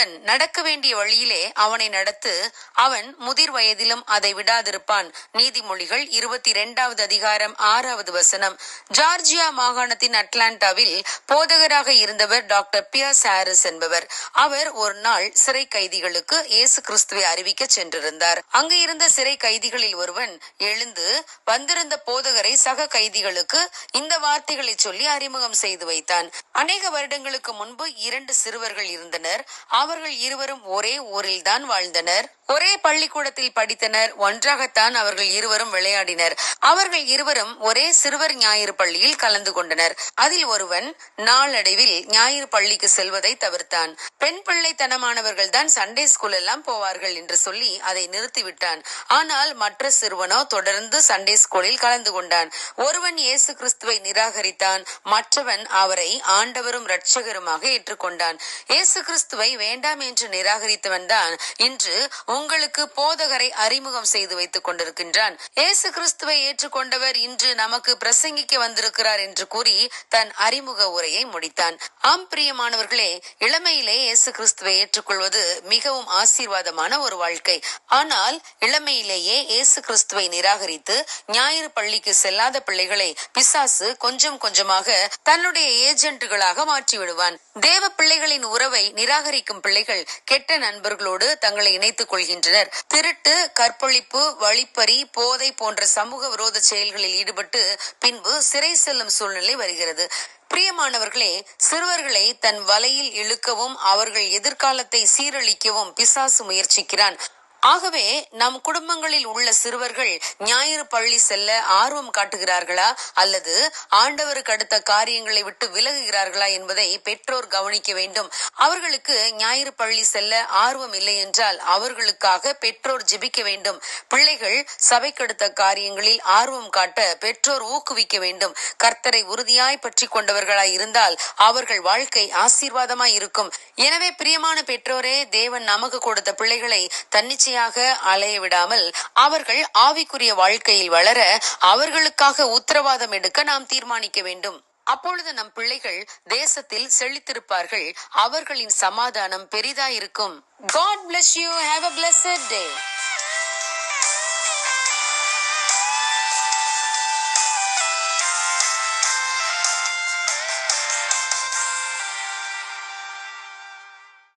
தேவன் நடக்க வேண்டிய வழியிலே அவனை நடத்து அவன் முதிர் வயதிலும் அதை விடாதிருப்பான். நீதிமொழிகள் இருபத்தி இரண்டாவது அதிகாரம் ஆறாவது வசனம். ஜார்ஜியா மாகாணத்தின் அட்லாண்டாவில் போதகராக இருந்தவர் டாக்டர் பியர்ஸ் ஹாரிஸ் என்பவர். அவர் ஒரு நாள் சிறை கைதிகளுக்கு இயேசு கிறிஸ்துவை அறிவிக்க சென்றிருந்தார். அங்கு இருந்த சிறை கைதிகளில் ஒருவன் எழுந்து வந்திருந்த போதகரை சக கைதிகளுக்கு இந்த வார்த்தைகளை சொல்லி அறிமுகம் செய்து வைத்தான். அநேக வருடங்களுக்கு முன்பு இரண்டு சிறுவர்கள் இருந்தனர். அவர் அவர்கள் இருவரும் ஒரே ஊரில்தான் வாழ்ந்தனர். ஒரே பள்ளிக்கூடத்தில் படித்தனர். ஒன்றாகத்தான் அவர்கள் இருவரும் விளையாடினர். அவர்கள் இருவரும் ஒரே சிறுவர் ஞாயிறு பள்ளியில் கலந்து கொண்டனர். அதில் ஒருவன் நாளடைவில் ஞாயிறு பள்ளிக்கு செல்வதை தவிர்த்தான். பெண் பிள்ளைத்தனமானவர்கள் தான் சண்டே ஸ்கூல் எல்லாம் போவார்கள் என்று சொல்லி அதை நிறுத்திவிட்டான். ஆனால் மற்ற சிறுவனோ தொடர்ந்து சண்டே ஸ்கூலில் கலந்து கொண்டான். ஒருவன் இயேசு கிறிஸ்துவை நிராகரித்தான். மற்றவன் அவரை ஆண்டவரும் இரட்சகருமாக ஏற்றுக்கொண்டான். இயேசு கிறிஸ்துவை வேண்டாம் வேண்டாம் என்று நிராகரித்தவன் தான் இன்று உங்களுக்கு போதகரை அறிமுகம் செய்து வைத்துக் கொண்டிருக்கின்றான். இயேசு கிறிஸ்துவை ஏற்றுக்கொண்டவர் இன்று நமக்கு பிரசங்கிக்க வந்திருக்கிறார் என்று கூறி தன் அறிமுக உரையை முடித்தான். ஆம் பிரியமானவர்களே இளமையிலே இயேசு கிறிஸ்துவை ஏற்றுக்கொள்வது மிகவும் ஆசீர்வாதமான ஒரு வாழ்க்கை. ஆனால் இளமையிலேயே இயேசு கிறிஸ்துவை நிராகரித்து ஞாயிறு பள்ளிக்கு செல்லாத பிள்ளைகளை பிசாசு கொஞ்சம் கொஞ்சமாக தன்னுடைய ஏஜென்ட்டுகளாக மாற்றி விடுவான் தேவ பிள்ளைகளின் உறவை நிராகரிக்கும் பிள்ளைகள் கெட்ட நண்பர்களோடு தங்களை இணைத்துக் கொள்கின்றனர். திருட்டு கற்பழிப்பு வழிப்பறி போதை போன்ற சமூக விரோத செயல்களில் ஈடுபட்டு பின்பு சிறை செல்லும் சூழ்நிலை வருகிறது. பிரியமானவர்களே சிறுவர்களை தன் வலையில் இழுக்கவும் அவர்கள் எதிர்காலத்தை சீரழிக்கவும் பிசாசு முயற்சிக்கிறான். ஆகவே நம் குடும்பங்களில் உள்ள சிறுவர்கள் ஞாயிறு பள்ளி செல்ல ஆர்வம் காட்டுகிறார்களா? அல்லது ஆண்டவருக்கு அடுத்த காரியங்களை விட்டு விலகுகிறார்களா என்பதை பெற்றோர் கவனிக்க வேண்டும். அவர்களுக்கு ஞாயிறு பள்ளி செல்ல ஆர்வம் இல்லை என்றால் அவர்களுக்காக பெற்றோர் ஜெபிக்க வேண்டும். பிள்ளைகள் சபைக்கடுத்த காரியங்களில் ஆர்வம் காட்ட பெற்றோர் ஊக்குவிக்க வேண்டும். கர்த்தரை உறுதியாய் பற்றி கொண்டவர்களாய் இருந்தால் அவர்கள் வாழ்க்கை ஆசீர்வாதமாய் இருக்கும். எனவே பிரியமான பெற்றோரே தேவன் நமக்கு கொடுத்த பிள்ளைகளை தன்னிச்சையாக அலைய விடாமல் அவர்கள் ஆவிக்குரிய வாழ்க்கையில் வளர அவர்களுக்காக உத்தரவாதம் எடுக்க நாம் தீர்மானிக்க வேண்டும். அப்பொழுது நம் பிள்ளைகள் தேசத்தில் செழித்திருப்பார்கள். அவர்களின் சமாதானம் பெரிதாயிருக்கும். God bless you have a blessed